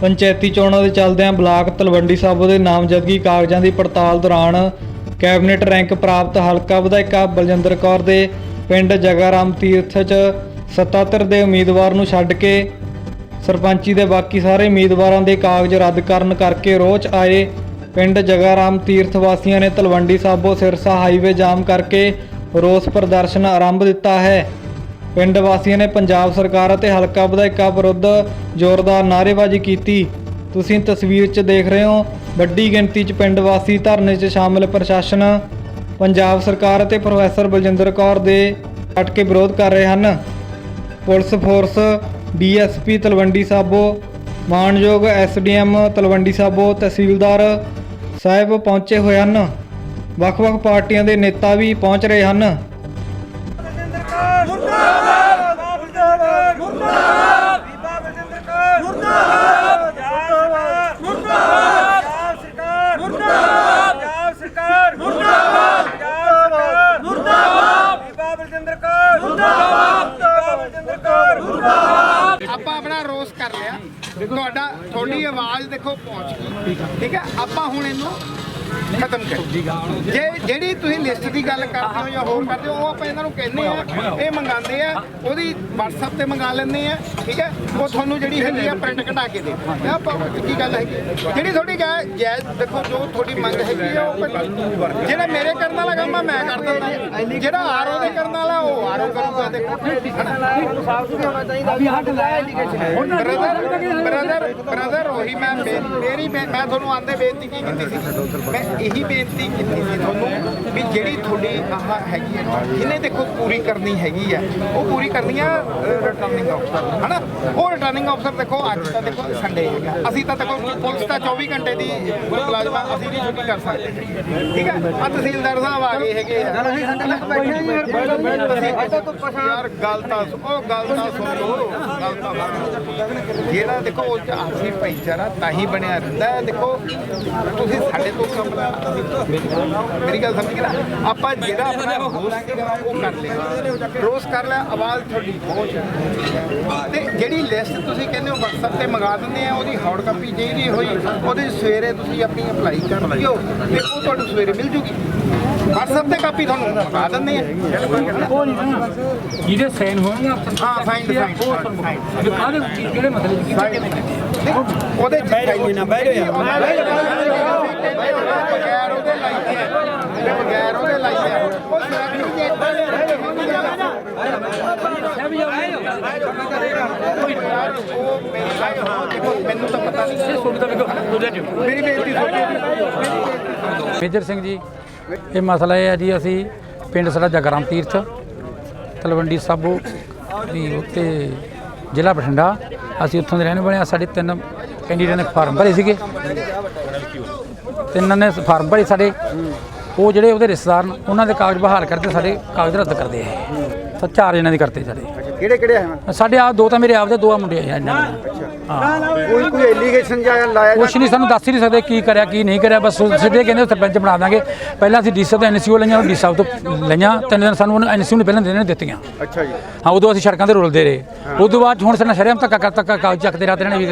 ਪੰਚਾਇਤੀ ਚੋਣਾਂ ਦੇ ਚੱਲਦਿਆਂ ਬਲਾਕ ਤਲਵੰਡੀ ਸਾਬੋ ਦੇ ਨਾਮਜ਼ਦਗੀ ਕਾਗਜ਼ਾਂ ਦੀ ਪੜਤਾਲ ਦੌਰਾਨ ਕੈਬਨਿਟ ਰੈਂਕ ਪ੍ਰਾਪਤ ਹਲਕਾ ਵਿਧਾਇਕਾ ਬਲਜਿੰਦਰ ਕੌਰ ਦੇ ਪਿੰਡ ਜਗਾਰਾਮ ਤੀਰਥ 'ਚ ਸੱਤਾਧਰ ਦੇ ਉਮੀਦਵਾਰ ਨੂੰ ਛੱਡ ਕੇ ਸਰਪੰਚੀ ਦੇ ਬਾਕੀ ਸਾਰੇ ਉਮੀਦਵਾਰਾਂ ਦੇ ਕਾਗਜ਼ ਰੱਦ ਕਰਨ ਕਰਕੇ ਰੋਚ ਆਏ। ਪਿੰਡ ਜਗਾਰਾਮ ਤੀਰਥ ਵਾਸੀਆਂ ਨੇ ਤਲਵੰਡੀ ਸਾਬੋ ਸਿਰਸਾ ਹਾਈਵੇ ਜਾਮ ਕਰਕੇ ਰੋਸ ਪ੍ਰਦਰਸ਼ਨ ਆਰੰਭ ਦਿੱਤਾ ਹੈ। ਪਿੰਡ ਵਾਸੀਆਂ ਨੇ ਪੰਜਾਬ ਸਰਕਾਰ ਅਤੇ ਹਲਕਾ ਵਿਧਾਇਕਾਂ ਵਿਰੁੱਧ ਜ਼ੋਰਦਾਰ ਨਾਅਰੇਬਾਜ਼ੀ ਕੀਤੀ। ਤੁਸੀਂ ਤਸਵੀਰ 'ਚ ਦੇਖ ਰਹੇ ਹੋ, ਵੱਡੀ ਗਿਣਤੀ 'ਚ ਪਿੰਡ ਵਾਸੀ ਧਰਨੇ 'ਚ ਸ਼ਾਮਲ ਪ੍ਰਸ਼ਾਸਨ, ਪੰਜਾਬ ਸਰਕਾਰ ਅਤੇ ਪ੍ਰੋਫੈਸਰ ਬਲਜਿੰਦਰ ਕੌਰ ਦੇ ਅਟ ਕੇ ਵਿਰੋਧ ਕਰ ਰਹੇ ਹਨ। Police force, D S P Talwandi Sabo, ਮਾਨਯੋਗ S D M Talwandi Sabo, ਤਹਿਸੀਲਦਾਰ ਸਾਹਿਬ ਪਹੁੰਚੇ ਹੋਏ ਹਨ। ਵੱਖ-ਵੱਖ ਪਾਰਟੀਆਂ ਦੇ ਨੇਤਾ ਵੀ ਪਹੁੰਚ ਰਹੇ ਹਨ ਬਲਜਿੰਦਰ ਕੌਰ ਮੁਰਦਾਬਾਦ ਮੁਰਦਾਬਾਦ ਮੁਰਦਾਬਾਦ ਬੀਬਾ ਬਲਜਿੰਦਰ ਕੌਰ ਮੁਰਦਾਬਾਦ ਮੁਰਦਾਬਾਦ ਪੰਜਾਬ ਸਰਕਾਰ ਮੁਰਦਾਬਾਦ ਪੰਜਾਬ ਸਰਕਾਰ ਮੁਰਦਾਬਾਦ ਪੰਜਾਬ ਸਰਕਾਰ ਮੁਰਦਾਬਾਦ ਬੀਬਾ ਬਲਜਿੰਦਰ ਕੌਰ ਮੁਰਦਾਬਾਦ ਬੀਬਾ ਬਲਜਿੰਦਰ ਕੌਰ ਮੁਰਦਾਬਾਦ ਆਪਾਂ ਆਪਣਾ ਰੋਸ ਕਰ ਲਿਆ ਤੁਹਾਡਾ ਤੁਹਾਡੀ ਆਵਾਜ਼ ਦੇਖੋ ਪਹੁੰਚ ਗਈ। ਠੀਕ ਹੈ? ਆਪਾਂ ਹੁਣ ਇਹਨੂੰ ਖਤਮ ਕਰ। ਜੇ ਜਿਹੜੀ ਤੁਸੀਂ ਲਿਸਟ ਦੀ ਗੱਲ ਕਰਦੇ ਹੋ ਜਾਂ ਹੋਰ ਕਰਦੇ ਹੋ, ਉਹ ਆਪਾਂ ਇਹਨਾਂ ਨੂੰ ਕਹਿੰਦੇ ਆ ਇਹ ਮੰਗਾਉਂਦੇ ਆ, ਉਹਦੀ WhatsApp ਤੇ ਮੰਗਾ ਲੈਂਦੇ ਆ, ਠੀਕ ਹੈ? ਉਹ ਤੁਹਾਨੂੰ ਜਿਹੜੀ ਹੈਗੀ ਆ ਪ੍ਰਿੰਟ ਕਢਾ ਕੇ ਦੇ। ਕੀ ਗੱਲ ਹੈਗੀ? ਜਿਹੜੀ ਤੁਹਾਡੀ ਜਾਇਜ਼ ਦੇਖੋ ਜੋ ਤੁਹਾਡੀ ਮੰਗ ਹੈਗੀ ਆ, ਉਹ ਜਿਹੜਾ ਮੇਰੇ ਕਰਨ ਵਾਲਾ ਕੰਮ ਆ, ਮੈਂ ਕਰ ਦਿੰਦਾ। ਜਿਹੜਾ ਆਰਓ ਦੇ ਕਰਨ ਵਾਲਾ, ਉਹ ਆਰਓ ਕਰੂਗਾ, ਦੇਖੋ। ਬ੍ਰਦਰ ਬ੍ਰਦਰ ਬ੍ਰਦਰ ਉਹੀ ਮੈਂ ਮੇਰੀ ਮੈਂ ਤੁਹਾਨੂੰ ਆਂਦੇ ਬੇਨਤੀ ਕੀ ਕੀਤੀ ਸੀ? ਇਹੀ ਬੇਨਤੀ ਕੀਤੀ ਸੀ ਤੁਹਾਨੂੰ ਵੀ ਜਿਹੜੀ ਤੁਹਾਡੀ ਆਹ ਹੈਗੀ ਹੈ ਜਿਹਨੇ ਦੇਖੋ ਪੂਰੀ ਕਰਨੀ ਹੈਗੀ ਆ ਉਹ ਪੂਰੀ ਕਰਨੀ ਆ ਰਿਟਰਨਿੰਗ ਅਫਸਰ ਹਨਾ? ਉਹ ਰਿਟਰਨਿੰਗ ਅਫਸਰ ਦੇਖੋ ਅੱਜ ਤਾਂ ਦੇਖੋ ਸੰਡੇ ਹੈਗਾ। ਅਸੀਂ ਤਾਂ ਦੇਖੋ ਪੁਲਿਸ ਤਾਂ 24 ਘੰਟੇ ਦੀ ਮੁਲਾਜ਼ਮਾਂ ਅਸੀਂ ਨਹੀਂ ਛੁੱਟੀ ਕਰ ਸਕਦੇ ਠੀਕ ਹੈ? ਆ ਤਹਿਸੀਲਦਾਰ ਸਾਹਿਬ ਆ ਗਏ ਹੈਗੇ ਆ। ਅਸੀਂ ਯਾਰ ਗੱਲ ਤਾਂ ਉਹ ਗੱਲ ਤਾਂ ਸੁਣ ਗੱਲ ਤਾਂ। ਜਿਹੜਾ ਦੇਖੋ ਉਹ ਆਪਸੀ ਭਾਈਚਾਰਾ ਤਾਂ ਹੀ ਬਣਿਆ ਰਹਿੰਦਾ ਹੈ। ਦੇਖੋ ਤੁਸੀਂ ਸਾਡੇ ਤੋਂ ਕੰਮ ਮੇਰੀ ਗੱਲ ਸਮਝ ਗਏ ਨਾ? ਆਪਾਂ ਜਿਹੜਾ ਆਪਣਾ ਰੋਸ ਸੀਗਾ ਉਹ ਕਰ ਲਿਆ। ਰੋਸ ਕਰ ਲਿਆ ਆਵਾਜ਼ ਤੁਹਾਡੀ ਪਹੁੰਚ ਤੇ ਜਿਹੜੀ ਲਿਸਟ ਤੁਸੀਂ ਕਹਿੰਦੇ ਹੋ WhatsApp ਤੇ ਮੰਗਾ ਦਿੰਦੇ ਆ ਉਹਦੀ ਹਾਰਡ ਕਾਪੀ ਚਾਹੀਦੀ ਹੋਈ ਉਹਦੇ ਸਵੇਰੇ ਤੁਸੀਂ ਆਪਣੀ ਅਪਲਾਈ ਕਰ ਲਿਓ ਤੇ ਉਹ ਤੁਹਾਨੂੰ ਸਵੇਰੇ ਮਿਲ ਜੂਗੀ। WhatsApp ਤੇ ਕਾਪੀ ਤੁਹਾਨੂੰ ਮੰਗਾ ਦਿੰਦੇ ਆ। ਜਿਹਦੇ ਸਾਈਨ ਹੋਣਗੇ ਹਾਂ ਸਾਈਨ ਸਾਈਨ ਜੋ ਕਾਹਦੇ ਕਿਹੜੇ ਦੀ ਉਹਦੇ ਚ ਬੈਠ ਨਾ ਬੈਠ ਬਗੈਰ ਉਹਦੇ ਲਾਈਏ ਬਗੈਰ ਉਹਦੇ ਲਾਈਏ ਉਹ ਸੈਕਟਰੀ ਮੈਨੂੰ ਤਾਂ ਪਤਾ ਨਹੀਂ ਤੁਹਾਡੀ ਵੇਖੋ ਮੇਰੀ ਬੇਇੱਜ਼ਤੀ ਮੇਜਰ ਸਿੰਘ ਜੀ, ਇਹ ਮਸਲਾ ਇਹ ਹੈ ਜੀ, ਅਸੀਂ ਪਿੰਡ ਸਾਡਾ ਜਗਰਾਮ ਤੀਰਥ, ਤਲਵੰਡੀ ਸਾਬੋ ਦੀ ਉੱਤੇ ਜ਼ਿਲ੍ਹਾ ਬਠਿੰਡਾ, ਅਸੀਂ ਉੱਥੋਂ ਦੇ ਰਹਿਣ ਵਾਲੇ ਹਾਂ। ਸਾਡੇ ਤਿੰਨ ਕੈਂਡੀਡੇਟ ਨੇ ਫਾਰਮ ਭਰੇ ਸੀਗੇ। ਤਿੰਨਾਂ ਨੇ ਫਾਰਮ ਭਰੇ ਸਾਡੇ। ਉਹ ਜਿਹੜੇ ਉਹਦੇ ਰਿਸ਼ਤੇਦਾਰ ਨੇ, ਉਹਨਾਂ ਦੇ ਕਾਗਜ਼ ਬਹਾਲ ਕਰਦੇ ਸਾਡੇ ਕਾਗਜ਼ ਰੱਦ ਕਰਦੇ ਆ। ਤਾਂ ਚਾਰ ਜਣਾਂ ਦੀ ਕਰਤੇ ਸਾਡੇ। ਕਿਹੜੇ ਕਿਹੜੇ ਹੈ? ਸਾਡੇ ਆ ਦੋ ਤਾਂ ਮੇਰੇ ਆਪ ਦੇ ਦੋ ਆ ਮੁੰਡੇ ਆ ਇਹਨਾਂ ਦੇ। ਹਾਂ। ਕੋਈ ਕੋਈ ਐਲੀਗੇਸ਼ਨ ਜਾਂ ਲਾਇਆ ਕੁਛ ਨਹੀਂ ਸਾਨੂੰ ਦੱਸ ਹੀ ਨਹੀਂ ਸਕਦੇ ਕੀ ਕਰਿਆ ਕੀ ਨਹੀਂ ਕਰਿਆ ਬਸ ਸਿੱਧੇ ਕਹਿੰਦੇ ਸਰਪੰਚ ਬਣਾ ਦਾਂਗੇ। ਪਹਿਲਾਂ ਅਸੀਂ ਡੀਸੀ ਤੋਂ ਐਨਸੀਓ ਲਈਆਂ ਡੀ ਸਾਹਿਬ ਤੋਂ ਲਈਆਂ ਤਿੰਨ ਦਿਨ ਸਾਨੂੰ ਉਹਨਾਂ ਐਨਸੀਓ ਨੇ ਪਹਿਲਾਂ ਦੇਣੇ ਦਿੱਤੀਆਂ। ਅੱਛਾ ਜੀ। ਹਾਂ ਉਦੋਂ ਅਸੀਂ ਸੜਕਾਂ ਤੇ ਰੁਲਦੇ ਰਹੇ। ਉਦੋਂ ਬਾਅਦ ਹੁਣ ਸਾਡੇ ਸ਼ਰਮ ਤੱਕ ਕਰ ਤੱਕ ਕਾਗਜ਼ ਚੱਕਦੇ ਰਾਤ ਰਹਿਣੇ ਵੀ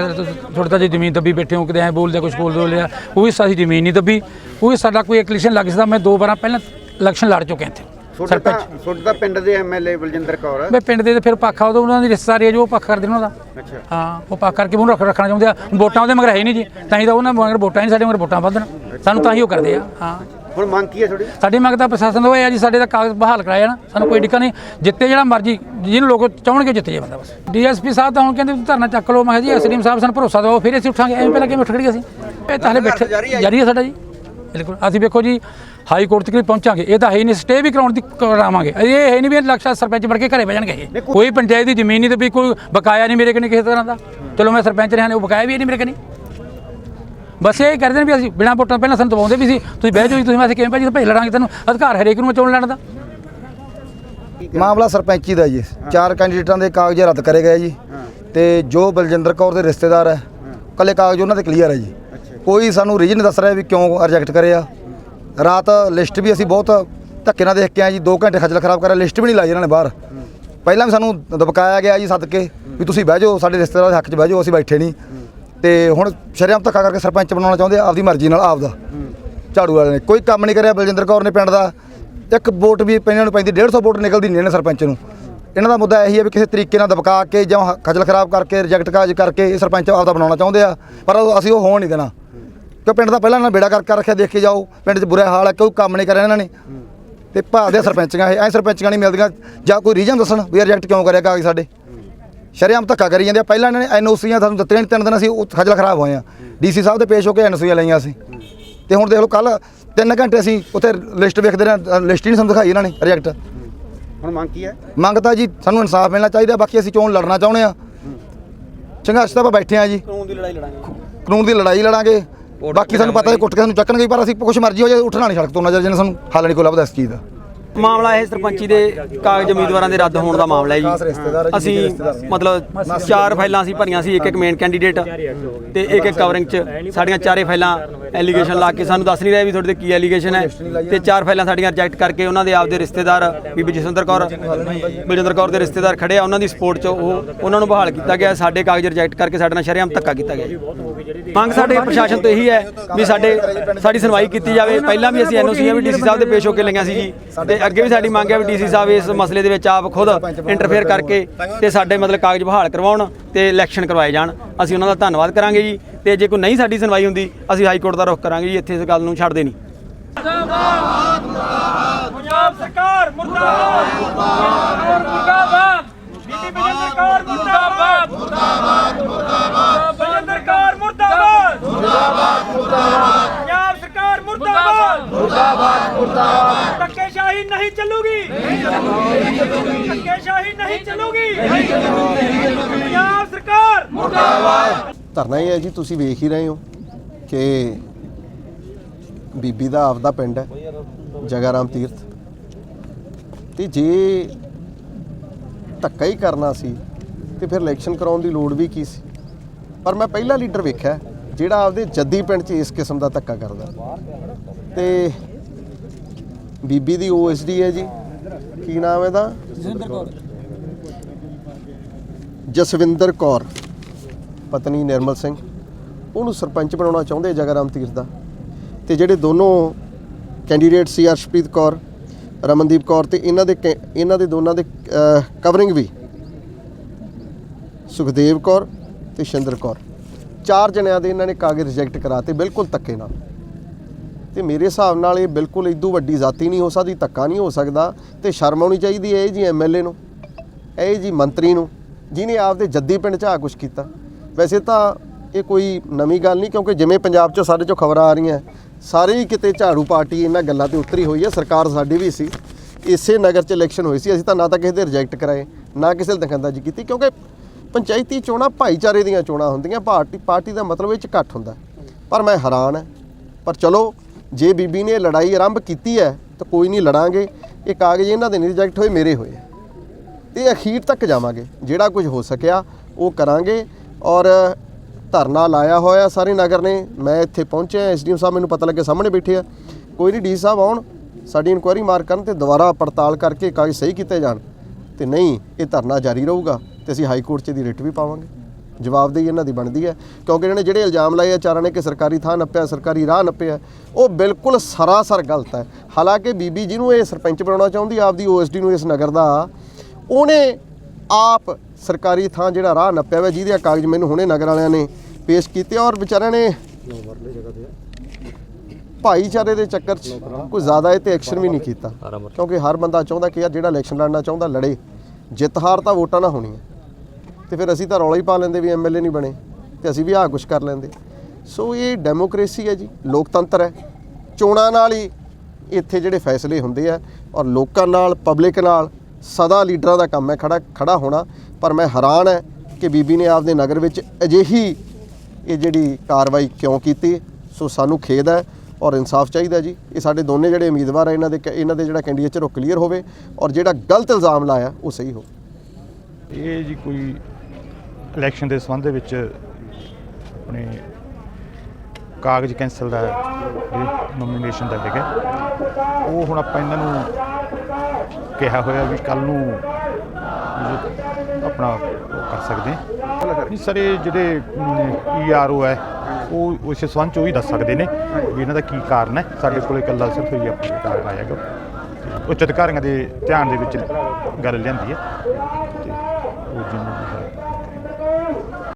ਥੋੜਾ ਤਾਂ ਜੀ ਜ਼ਮੀਨ ਦੱਬੀ ਬੈਠੇ ਹੋ ਕਿਤੇ ਐ ਬੋਲਦੇ ਕੁਝ ਬੋਲ ਦੋ ਲਿਆ ਉਹ ਵੀ ਸਾਡੀ ਜ਼ਮੀਨ ਨਹੀਂ ਦੱਬੀ। ਉਹ ਵੀ ਸਾਡਾ ਕੋਈ ਇਲੈਕਸ਼ਨ ਲੱਗ ਸਕਦਾ ਮੈਂ ਦੋ ਵਾਰਾਂ ਪਹਿਲਾਂ ਇਲੈਕਸ਼ਨ ਲੜ ਚੁੱਕੇ ਇੱਥੇ। ਤੁਹਾਡਾ ਤਾਂ ਤੁਹਾਡਾ ਤਾਂ ਪਿੰਡ ਦੇ ਐਮਐਲਏ ਬਲਜਿੰਦਰ ਕੌਰ। ਮੈਂ ਪਿੰਡ ਦੇ ਤੇ ਫਿਰ ਪੱਖ ਆ ਉਦੋਂ ਉਹਨਾਂ ਦੀ ਰਿਸ਼ਤੇਦਾਰੀ ਹੈ ਜੋ ਉਹ ਪੱਖ ਕਰਦੇ ਉਹਨਾਂ ਦਾ। ਅੱਛਾ। ਹਾਂ ਉਹ ਪੱਕ ਕਰਕੇ ਉਹਨੂੰ ਰੱਖ ਰੱਖਣਾ ਚਾਹੁੰਦੇ ਆ। ਵੋਟਾਂ ਉਹਦੇ ਮਗਰ ਹੈ ਹੀ ਨਹੀਂ ਜੀ। ਤਾਂ ਹੀ ਤਾਂ ਉਹਨਾਂ ਮਗਰ ਵੋਟਾਂ ਨਹੀਂ ਸਾਡੇ ਮਗਰ ਵੋਟਾਂ ਵਧਣ। ਸਾਨੂੰ ਤਾਂ ਹੀ ਉਹ ਕਰਦੇ ਆ। ਹਾਂ। ਹੁਣ ਮੰਗ ਕੀ ਹੈ ਤੁਹਾਡੀ? ਸਾਡੀ ਮੰਗ ਤਾਂ ਪ੍ਰਸ਼ਾਸਨ ਤੋਂ ਇਹ ਆ ਜੀ ਸਾਡੇ ਦਾ ਕਾਗਜ਼ ਬਹਾਲ ਕਰਾਇਆ ਨਾ ਸਾਨੂੰ ਕੋਈ ਦਿੱਕਤ ਨਹੀਂ। ਜਿੱਤੇ ਜਿਹੜਾ ਮਰਜ਼ੀ ਜਿਹਨੂੰ ਲੋਕ ਚਾਹਣਗੇ ਜਿੱਤੇ ਜੇ ਬੰਦਾ ਬਸ। ਡੀਐਸਪੀ ਸਾਹਿਬ ਤਾਂ ਹੁਣ ਕਹਿੰਦੇ ਤੁਸੀਂ ਧਰਨਾ ਚੱਕ ਲਓ ਮੈਂ ਕਿਹਾ ਜੀ ਐਸਡੀਐਮ ਸਾਹਿਬ ਸਾਨੂੰ ਭਰੋਸਾ ਦਿਓ ਫਿਰ ਅਸੀਂ ਉੱਠਾਂਗੇ। ਐਵੇਂ ਪਹਿਲਾਂ ਕਿਵੇਂ ਉੱਠ ਖੜੀਏ ਅਸੀਂ? ਇਹ ਤਾਂ ਹਲੇ ਬੈਠੇ ਜਾਰੀ ਹੈ ਸਾਡਾ ਜੀ। ਬਿਲਕੁਲ। ਅਸੀਂ ਵੇਖੋ ਜੀ ਹਾਈ ਕੋਰਟ ਤੱਕ ਪਹੁੰਚਾਂਗੇ। ਇਹ ਤਾਂ ਹੈ ਹੀ ਨਹੀਂ ਸਟੇ ਵੀ ਕਰਾਉਣ ਦੀ ਕਰਾਵਾਂਗੇ। ਇਹ ਹੈ ਨਹੀਂ ਵੀ ਲਕਸ਼ਾ ਸਰਪੰਚ ਬਣ ਕੇ ਘਰੇ ਬਹਿ ਜਾਣਗੇ ਇਹ। ਕੋਈ ਪੰਚਾਇਤ ਦੀ ਜ਼ਮੀਨ ਨਹੀਂ ਤੇ ਵੀ ਕੋਈ ਬਕਾਇਆ ਨਹੀਂ ਮੇਰੇ ਕੋਲ ਕਿਸੇ ਤਰ੍ਹਾਂ ਦਾ। ਚਲੋ ਮੈਂ ਸਰਪੰਚ ਰਿਹਾ ਨੇ ਉਹ ਬਕਾਇਆ ਵੀ ਨਹੀਂ ਮੇਰੇ ਕੋਲ ਨਹੀਂ ਬਸ ਇਹ ਕਰਦੇ ਨੇ ਵੀ ਅਸੀਂ ਬਿਨਾਂ ਵੋਟਾਂ ਪਹਿਲਾਂ ਸਾਨੂੰ ਦਬਾਉਂਦੇ ਵੀ ਸੀ। ਤੁਸੀਂ ਬਹਿ ਜਾਓ ਜੀ ਤੁਸੀਂ ਮੈਂ ਕਿਵੇਂ ਭਾਜੀ ਭਾਈ ਲੜਾਂਗੇ ਤੈਨੂੰ ਅਧਿਕਾਰ ਹਰੇਕ ਨੂੰ ਚੋਣ ਲੜਨ ਦਾ। ਮਾਮਲਾ ਸਰਪੰਚੀ ਦਾ ਜੀ। ਚਾਰ ਕੈਂਡੀਡੇਟਾਂ ਦੇ ਕਾਗਜ਼ ਰੱਦ ਕਰੇ ਗਏ ਜੀ। ਤੇ ਜੋ ਬਲਜਿੰਦਰ ਕੌਰ ਦੇ ਰਿਸ਼ਤੇਦਾਰ ਹੈ ਕੱਲੇ ਕਾਗਜ਼ ਉਹਨਾਂ ਦੇ ਕਲੀਅਰ ਹੈ ਜੀ। ਕੋਈ ਸਾਨੂੰ ਰੀਜਨ ਦੱਸ ਰਿਹਾ ਵੀ ਕਿਉਂ ਰਿਜੈਕਟ ਕਰਿਆ। ਰਾਤ ਲਿਸਟ ਵੀ ਅਸੀਂ ਬਹੁਤ ਧੱਕੇ ਨਾਲ ਦੇਖ ਕੇ ਆਏ ਜੀ 2 ਘੰਟੇ ਖੱਜਲ ਖਰਾਬ ਕਰਿਆ, ਲਿਸਟ ਵੀ ਨਹੀਂ ਲਾਈ ਇਹਨਾਂ ਨੇ ਬਾਹਰ। ਪਹਿਲਾਂ ਵੀ ਸਾਨੂੰ ਦਬਕਾਇਆ ਗਿਆ ਜੀ ਸੱਦ ਕੇ ਵੀ ਤੁਸੀਂ ਬਹਿ ਜਾਓ, ਸਾਡੇ ਰਿਸ਼ਤੇਦਾਰਾਂ ਦੇ ਹੱਕ 'ਚ ਬਹਿ ਜਾਓ, ਅਸੀਂ ਬੈਠੇ ਨਹੀਂ। ਤੇ ਹੁਣ ਸ਼ਰੇਆਮ ਧੱਕਾ ਕਰਕੇ ਸਰਪੰਚ ਬਣਾਉਣਾ ਚਾਹੁੰਦੇ ਆ, ਆਪਦੀ ਮਰਜ਼ੀ ਨਾਲ, ਆਪਦਾ। ਝਾੜੂ ਵਾਲੇ ਨੇ। ਕੋਈ ਕੰਮ ਨਹੀਂ ਕਰਿਆ ਬਲਜਿੰਦਰ ਕੌਰ ਨੇ ਪਿੰਡ ਦਾ। ਇੱਕ ਵੋਟ ਵੀ ਪੈਣਾਂ ਨੂੰ ਪੈਂਦੀ 150 ਵੋਟ ਨਿਕਲਦੀ ਨਹੀਂ ਇਹਨਾਂ ਸਰਪੰਚ ਨੂੰ। ਇਹਨਾਂ ਦਾ ਮੁੱਦਾ ਇਹੀ ਹੈ ਵੀ ਕਿਸੇ ਤਰੀਕੇ ਨਾਲ ਦਬਕਾ ਕੇ ਜਾਂ ਖਜਲ ਖਰਾਬ ਕਰਕੇ ਰਿਜੈਕਟ ਕਾਜ ਕਰਕੇ ਇਹ ਸਰਪੰਚ ਆਪਦਾ ਬਣਾਉਣਾ ਚਾਹੁੰਦੇ ਆ, ਪਰ ਅਸੀਂ ਉਹ ਹੋਣ ਨਹੀਂ ਦੇਣਾ। ਕਿਉਂ ਪਿੰਡ ਦਾ ਪਹਿਲਾਂ ਇਹਨਾਂ ਬੇੜਾ ਕਰ ਕਰ ਰੱਖਿਆ ਦੇਖ ਕੇ ਜਾਓ ਪਿੰਡ 'ਚ ਬੁਰਾ ਹਾਲ ਹੈ ਕੋਈ ਕੰਮ ਨਹੀਂ ਕਰਿਆ ਇਹਨਾਂ ਨੇ। ਤੇ ਭਾਲਦੇ ਆ ਸਰਪੰਚੀਆਂ ਇਹ ਐ ਸਰਪੰਚੀਆਂ ਨਹੀਂ ਮਿਲਦੀਆਂ ਜਾਂ ਕੋਈ ਰੀਜਨ ਦੱਸਣ ਵੀ ਰਿਜੈਕਟ ਕਿਉਂ ਕਰਿਆ ਕਾਗਜ਼ ਸਾਡੇ। ਸ਼ਰੇਆਮ ਧੱਕਾ ਕਰੀ ਜਾਂਦੇ ਆ। ਪਹਿਲਾਂ ਇਹਨਾਂ ਨੇ ਐਨਓਸੀਆਂ ਸਾਨੂੰ ਦਿੱਤੀਆਂ ਨਹੀਂ ਤਿੰਨ ਦਿਨ ਅਸੀਂ ਉਹ ਖੱਜਲ ਖਰਾਬ ਹੋਏ ਆ। ਡੀਸੀ ਸਾਹਿਬ ਦੇ ਪੇਸ਼ ਹੋ ਕੇ ਐਨਓਸੀਆਂ ਲਈਆਂ ਅਸੀਂ। ਤੇ ਹੁਣ ਦੇਖ ਲਓ ਕੱਲ 3 ਘੰਟੇ ਅਸੀਂ ਉੱਥੇ ਲਿਸਟ ਵੇਖਦੇ ਰਹੇ ਲਿਸਟ ਹੀ ਨਹੀਂ ਸਾਨੂੰ ਦਿਖਾਈ ਇਹਨਾਂ ਨੇ ਰਿਜੈਕਟ ਹੁਣ ਮੰਗ ਕੀ ਹੈ? ਮੰਗ ਤਾਂ ਜੀ ਸਾਨੂੰ ਇਨਸਾਫ ਮਿਲਣਾ ਚਾਹੀਦਾ ਬਾਕੀ ਅਸੀਂ ਚੋਣ ਲੜਨਾ ਚਾਹੁੰਦੇ ਆ? ਸੰਘਰਸ਼ ਤਾਂ ਆਪਾਂ ਬੈਠੇ ਆ ਜੀ। ਕਾਨੂੰਨ ਦੀ ਲੜਾਈ ਲੜਾਂਗੇ। ਕਾਨੂੰਨ ਦੀ ਲੜਾਈ ਲੜਾਂਗੇ। ਬਾਕੀ ਸਾਨੂੰ ਪਤਾ ਹੈ ਕੁੱਟ ਕੇ ਸਾਨੂੰ ਚੱਕਣਗੇ ਪਰ ਅਸੀਂ ਕੁਛ ਮਰਜ਼ੀ ਹੋ ਜਾਏ ਉੱਠਣਾ ਨਹੀਂ ਸੜਕ ਤੋਂ ਨਜ਼ਰ ਜਿਹਨੇ ਸਾਨੂੰ ਹੱਲ ਨਹੀਂ ਕੋਈ ਲੱਭਦਾ ਇਸ ਚੀਜ਼ ਦਾ। ਮਾਮਲਾ ਇਹ ਸਰਪੰਚੀ ਦੇ ਕਾਗਜ਼ ਉਮੀਦਵਾਰਾਂ ਦੇ ਰੱਦ ਹੋਣ ਦਾ ਮਾਮਲਾ ਹੈ ਜੀ। ਅਸੀਂ ਸੀ। ਮਤਲਬ ਚਾਰ ਫਾਈਲਾਂ ਅਸੀਂ ਭਰੀਆਂ ਸੀ ਇੱਕ ਇੱਕ ਮੇਨ ਕੈਂਡੀਡੇਟ ਤੇ ਇੱਕ ਇੱਕ ਕਵਰਿੰਗ ਚ। ਸਾਡੀਆਂ ਚਾਰੇ ਫਾਈਲਾਂ ਐਲੀਗੇਸ਼ਨ ਲਾ ਕੇ ਸਾਨੂੰ ਦੱਸ ਨਹੀਂ ਰਹੇ ਵੀ ਤੁਹਾਡੇ ਤੇ ਕੀ ਐਲੀਗੇਸ਼ਨ ਹੈ। ਤੇ ਚਾਰ ਫਾਈਲਾਂ ਸਾਡੀਆਂ ਰਿਜੈਕਟ ਕਰਕੇ ਉਹਨਾਂ ਦੇ ਆਪਦੇ ਰਿਸ਼ਤੇਦਾਰ ਬੀਬੀ ਜਸਵਿੰਦਰ ਕੌਰ ਬਲਜਿੰਦਰ ਕੌਰ ਦੇ ਰਿਸ਼ਤੇਦਾਰ ਖੜੇ ਆ। ਉਹਨਾਂ ਦੀ ਸਪੋਰਟ ਚ ਉਹ ਉਹਨਾਂ ਨੂੰ ਬਹਾਲ ਕੀਤਾ ਗਿਆ। ਸਾਡੇ ਕਾਗਜ਼ ਰਿਜੈਕਟ ਕਰਕੇ ਸਾਡੇ ਨਾਲ ਸ਼ਰੇਆਮ ਧੱਕਾ ਕੀਤਾ ਗਿਆ ਮੰਗ ਸਾਡੇ ਪ੍ਰਸ਼ਾਸਨ ਤੋਂ ਇਹੀ ਹੈ ਵੀ ਸਾਡੇ ਸਾਡੀ ਸੁਣਵਾਈ ਕੀਤੀ ਜਾਵੇ। ਪਹਿਲਾਂ ਵੀ ਅਸੀਂ ਐਨਓਸੀਆਂ ਵੀ ਡੀਸੀ ਸਾਹਿਬ ਦੇ ਪੇਸ਼ ਹੋ ਕੇ ਲਈਆਂ ਸੀ ਜੀ। ਤੇ ਅੱਗੇ ਵੀ ਸਾਡੀ ਮੰਗ ਹੈ ਵੀ ਡੀਸੀ ਸਾਹਿਬ ਇਸ ਮਸਲੇ ਦੇ ਵਿੱਚ ਆਪ ਖੁਦ ਇੰਟਰਫੇਅਰ ਕਰਕੇ ਤੇ ਸਾਡੇ ਮਤਲਬ ਕਾਗਜ਼ ਬਹਾਲ ਕਰਵਾਉਣ ਤੇ ਇਲੈਕਸ਼ਨ ਕਰਵਾਏ ਜਾਣ। ਅਸੀਂ ਉਹਨਾਂ ਦਾ ਧੰਨਵਾਦ ਕਰਾਂਗੇ ਜੀ ਤੇ ਜੇ ਕੋਈ ਨਹੀਂ ਸਾਡੀ ਸੁਣਵਾਈ ਹੁੰਦੀ, ਅਸੀਂ ਹਾਈ ਕੋਰਟ ਦਾ ਰੁਖ ਕਰਾਂਗੇ ਜੀ, ਇੱਥੇ ਇਸ ਗੱਲ ਨੂੰ ਛੱਡਦੇ ਨਹੀਂ। ਪੰਜਾਬ ਸਰਕਾਰ, ਮੁਰਦਾਬਾਦ ਬੀਬੀ ਬਜਿੰਦਰ ਕੌਰ ਮੁਰਦਾਬਾਦ ਮੁਰਦਾਬਾਦ ਮੁਰਦਾਬਾਦ ਬਜਿੰਦਰ ਕੌਰ ਮੁਰਦਾਬਾਦ ਮੁਰਦਾਬਾਦ ਮੁਰਦਾਬਾਦ ਪੰਜਾਬ ਸਰਕਾਰ ਮੁਰਦਾਬਾਦ ਮੁਰਦਾਬਾਦ ਮੁਰਦਾਬਾਦ ਧੱਕੇਸ਼ਾਹੀ ਨਹੀਂ ਚੱਲੂਗੀ। ਨਹੀਂ ਚੱਲੂਗੀ ਨਹੀਂ ਚੱਲੂਗੀ। ਪੰਜਾਬ ਸਰਕਾਰ। ਮੁਰਦਾਬਾਦ ਧਰਨਾ ਇਹ ਹੈ ਜੀ, ਤੁਸੀਂ ਵੇਖ ਹੀ ਰਹੇ ਹੋ ਕਿ ਬੀਬੀ ਦਾ ਆਪਦਾ ਪਿੰਡ ਹੈ, ਜਗਾਰਾਮ ਤੀਰਥ। ਤੇ ਜੇ ਧੱਕਾ ਹੀ ਕਰਨਾ ਸੀ, ਤੇ ਫਿਰ ਇਲੈਕਸ਼ਨ ਕਰਾਉਣ ਦੀ ਲੋੜ ਵੀ ਕੀ ਸੀ? ਪਰ ਮੈਂ ਪਹਿਲਾ ਲੀਡਰ ਵੇਖਿਆ, ਜਿਹੜਾ ਆਪਦੇ ਜੱਦੀ ਪਿੰਡ 'ਚ ਇਸ ਕਿਸਮ ਦਾ ਧੱਕਾ ਕਰਦਾ। ਤੇ ਬੀਬੀ ਦੀ ਓਐਸਡੀ ਹੈ ਜੀ। ਕੀ ਨਾਮ ਹੈ ਇਹਦਾ? ਜਸਵਿੰਦਰ ਕੌਰ। ਪਤਨੀ ਨਿਰਮਲ ਸਿੰਘ। ਉਹਨੂੰ ਸਰਪੰਚ ਬਣਾਉਣਾ ਚਾਹੁੰਦੇ ਜਗਰਾਮ ਤੀਰਥ ਦਾ। ਤੇ ਜਿਹੜੇ ਦੋਨੋਂ ਕੈਂਡੀਡੇਟ ਸੀ ਅਰਸ਼ਪ੍ਰੀਤ ਕੌਰ ਰਮਨਦੀਪ ਕੌਰ ਤੇ ਇਹਨਾਂ ਦੇ ਇਹਨਾਂ ਦੇ ਦੋਨਾਂ ਦੇ ਕਵਰਿੰਗ ਵੀ ਸੁਖਦੇਵ ਕੌਰ ਤੇ ਸ਼ਿੰਦਰ ਕੌਰ। ਚਾਰ ਜਣਿਆਂ ਦੇ ਇਹਨਾਂ ਨੇ ਕਾਗਜ਼ ਰਿਜੈਕਟ ਕਰਾਤੇ ਬਿਲਕੁਲ ਧੱਕੇ ਨਾਲ। ਤੇ ਮੇਰੇ ਹਿਸਾਬ ਨਾਲ ਇਹ ਬਿਲਕੁਲ ਇਦੋਂ ਵੱਡੀ ਜ਼ਾਤੀ ਨਹੀਂ ਹੋ ਸਕਦੀ, ਧੱਕਾ ਨਹੀਂ ਹੋ ਸਕਦਾ ਤੇ ਸ਼ਰਮ ਆਉਣੀ ਚਾਹੀਦੀ ਹੈ ਇਹ ਜੀ ਐਮਐਲਏ ਨੂੰ, ਇਹ ਜੀ ਮੰਤਰੀ ਨੂੰ, ਜਿਹਨੇ ਆਪਦੇ ਜੱਦੀ ਪਿੰਡ 'ਚ ਆ ਕੁਛ ਕੀਤਾ। ਵੈਸੇ ਤਾਂ ਇਹ ਕੋਈ ਨਵੀਂ ਗੱਲ ਨਹੀਂ ਕਿਉਂਕਿ ਜਿਵੇਂ ਪੰਜਾਬ 'ਚੋਂ ਸਾਡੇ 'ਚੋਂ ਖਬਰਾਂ ਆ ਰਹੀਆਂ, ਸਾਰੇ ਹੀ ਕਿਤੇ ਝਾੜੂ ਪਾਰਟੀ ਇਹਨਾਂ ਗੱਲਾਂ ਤੇ ਉਤਰੀ ਹੋਈ ਹੈ, ਸਰਕਾਰ ਸਾਡੀ ਵੀ ਸੀ। ਇਸੇ ਨਗਰ 'ਚ ਇਲੈਕਸ਼ਨ ਹੋਈ ਸੀ, ਅਸੀਂ ਤਾਂ ਨਾ ਤਾਂ ਕਿਸੇ ਦੇ ਰਿਜੈਕਟ ਕਰਾਏ, ਨਾ ਕਿਸੇ ਦੇ ਦਖਲਅੰਦਾਜ਼ੀ ਕੀਤੀ ਕਿਉਂਕਿ ਪੰਚਾਇਤੀ ਚੋਣਾਂ ਭਾਈਚਾਰੇ ਦੀਆਂ ਚੋਣਾਂ ਹੁੰਦੀਆਂ, ਪਾਰਟੀ ਪਾਰਟੀ ਦਾ ਮਤਲਬ ਇਹ 'ਚ ਘੱਟ ਹੁੰਦਾ। ਪਰ ਮੈਂ ਹੈਰਾਨ ਹਾਂ। ਪਰ ਚਲੋ ਜੇ ਬੀਬੀ ਨੇ ਲੜਾਈ ਆਰੰਭ ਕੀਤੀ ਹੈ, ਤਾਂ ਕੋਈ ਨਹੀਂ ਲੜਾਂਗੇ। ਇਹ ਕਾਗਜ਼ ਇਹਨਾਂ ਦੇ ਨਹੀਂ ਰਿਜੈਕਟ ਹੋਏ, ਮੇਰੇ ਹੋਏ। ਆ। ਤੇ ਅਖੀਰ ਤੱਕ ਜਾਵਾਂਗੇ। ਜਿਹੜਾ ਕੁਝ ਹੋ ਸਕਿਆ, ਉਹ ਕਰਾਂਗੇ। ਔਰ ਧਰਨਾ ਲਾਇਆ ਹੋਇਆ ਸਾਰੇ ਨਗਰ ਨੇ। ਮੈਂ ਇੱਥੇ ਪਹੁੰਚਿਆ, ਐਸਡੀਐਮ ਸਾਹਿਬ ਮੈਨੂੰ ਪਤਾ ਲੱਗਿਆ ਸਾਹਮਣੇ ਬੈਠੇ ਆ। ਕੋਈ ਨਹੀਂ, ਡੀ ਸਾਹਿਬ ਆਉਣ। ਸਾਡੀ ਇਨਕੁਆਇਰੀ ਮਾਰ ਕਰਨ ਤੇ ਦੁਬਾਰਾ ਪੜਤਾਲ ਕਰਕੇ ਕਾਗਜ਼ ਸਹੀ ਕੀਤੇ ਜਾਣ। ਤੇ ਨਹੀਂ, ਇਹ ਧਰਨਾ ਜਾਰੀ ਰਹੂਗਾ ਤੇ ਅਸੀਂ ਹਾਈ ਕੋਰਟ 'ਚ ਦੀ ਰਿਟ ਵੀ ਪਾਵਾਂਗੇ। ਜਵਾਬਦੇਹੀ ਇਹਨਾਂ ਦੀ ਬਣਦੀ ਹੈ, ਕਿਉਂਕਿ ਇਹਨਾਂ ਨੇ ਜਿਹੜੇ ਇਲਜ਼ਾਮ ਲਾਏ ਆ, ਚਾਰਾਂ ਨੇ ਕਿ ਸਰਕਾਰੀ ਥਾਂ ਨੱਪਿਆ, ਸਰਕਾਰੀ ਰਾਹ ਨੱਪਿਆ, ਉਹ ਬਿਲਕੁਲ ਸਰਾਸਰ ਗਲਤ ਹੈ। ਹਾਲਾਂਕਿ ਬੀਬੀ ਜੀ ਨੂੰ ਇਹ ਸਰਪੰਚ ਬਣਾਉਣਾ ਚਾਹੁੰਦੀ, ਆਪਦੀ ਓਐਸਡੀ ਨੂੰ ਇਸ ਨਗਰ ਦਾ, ਉਹਨੇ ਆਪ ਸਰਕਾਰੀ ਥਾਂ ਜਿਹੜਾ ਰਾਹ ਨੱਪਿਆ ਹੋਇਆ, ਜਿਹਦੇ ਕਾਗਜ਼ ਮੈਨੂੰ ਹੁਣੇ ਨਗਰ ਵਾਲਿਆਂ ਨੇ ਪੇਸ਼ ਕੀਤੇ ਔਰ ਵਿਚਾਰਿਆਂ ਨੇ ਭਾਈਚਾਰੇ ਦੇ ਚੱਕਰ 'ਚ ਕੋਈ ਜ਼ਿਆਦਾ ਇਹ ਤੇ ਐਕਸ਼ਨ ਵੀ ਨਹੀਂ ਕੀਤਾ, ਕਿਉਂਕਿ ਹਰ ਬੰਦਾ ਚਾਹੁੰਦਾ ਕਿ ਯਾਰ ਜਿਹੜਾ ਇਲੈਕਸ਼ਨ ਲੜਨਾ ਚਾਹੁੰਦਾ, ਲੜੇ। ਜਿੱਤ ਹਾਰ ਤਾਂ ਵੋਟਾਂ ਨਾਲ ਹੋਣੀ ਹੈ। ਤੇ ਫਿਰ ਅਸੀਂ ਤਾਂ ਰੌਲਾ ਹੀ ਪਾ ਲੈਂਦੇ ਵੀ ਐਮਐਲਏ ਨਹੀਂ ਬਣੇ ਤੇ ਅਸੀਂ ਵੀ ਆਹ ਕੁਛ ਕਰ ਲੈਂਦੇ। ਸੋ ਇਹ ਡੈਮੋਕ੍ਰੇਸੀ ਹੈ ਜੀ, ਲੋਕਤੰਤਰ ਹੈ। ਚੋਣਾਂ ਨਾਲ ਹੀ ਇੱਥੇ ਜਿਹੜੇ ਫੈਸਲੇ ਹੁੰਦੇ ਆ ਔਰ ਲੋਕਾਂ ਨਾਲ ਪਬਲਿਕ ਨਾਲ, ਸਦਾ ਲੀਡਰਾਂ ਦਾ ਕੰਮ ਹੈ, ਖੜਾ ਖੜਾ ਹੋਣਾ। ਪਰ ਮੈਂ ਹੈਰਾਨ ਹੈ ਕਿ ਬੀਬੀ ਨੇ ਆਪਦੇ ਨਗਰ ਵਿੱਚ ਅਜਿਹੀ ਇਹ ਜਿਹੜੀ ਕਾਰਵਾਈ ਕਿਉਂ ਕੀਤੀ। ਸੋ ਸਾਨੂੰ ਖੇਦ ਹੈ ਔਰ ਇਨਸਾਫ ਚਾਹੀਦਾ ਜੀ। ਇਹ ਸਾਡੇ ਦੋਨੇ ਜਿਹੜੇ ਉਮੀਦਵਾਰ ਆ, ਇਹਨਾਂ ਦੇ ਇਹਨਾਂ ਦੇ ਜਿਹੜਾ ਕੈਂਡੀਡੇਚਰ ਉਹ ਕਲੀਅਰ ਹੋਵੇ ਔਰ ਜਿਹੜਾ ਗਲਤ ਇਲਜ਼ਾਮ ਲਾਇਆ, ਉਹ ਸਹੀ ਹੋਵੇ। ਇਹ ਜੀ ਕੋਈ ਇਲੈਕਸ਼ਨ ਦੇ ਸੰਬੰਧ ਦੇ ਵਿੱਚ ਆਪਣੇ ਕਾਗਜ਼ ਕੈਂਸਲ ਦਾ ਨੋਮੀਨੇਸ਼ਨ ਦਾ ਹੈਗਾ, ਉਹ ਹੁਣ ਆਪਾਂ ਇਹਨਾਂ ਨੂੰ ਕਿਹਾ ਹੋਇਆ ਵੀ ਕੱਲ ਨੂੰ ਆਪਣਾ ਉਹ ਕਰ ਸਕਦੇ ਹਾਂ। ਮਸਲਾ ਸਰ ਨਹੀਂ ਸਰ, ਇਹ ਜਿਹੜੇ ਈਆਰਓ ਹੈ, ਉਹ ਉਸ ਸੰਬੰਧ ਚ ਉਹ ਹੀ ਦੱਸ ਸਕਦੇ ਨੇ ਵੀ ਇਹਨਾਂ ਦਾ ਕੀ ਕਾਰਨ ਹੈ। ਸਾਡੇ ਕੋਲ ਇਕੱਲਾ ਸਿਰਫ ਇਹ ਆਪਣਾ ਕਾਰਨ ਆਇਆ ਗਾ ਉੱਚ ਅਧਿਕਾਰੀਆਂ ਦੇ ਧਿਆਨ ਦੇ ਵਿੱਚ ਗੱਲ ਲਿਆਂਦੀ ਹੈ। ਤੇ ਉਹ ਜਿੰਨੀ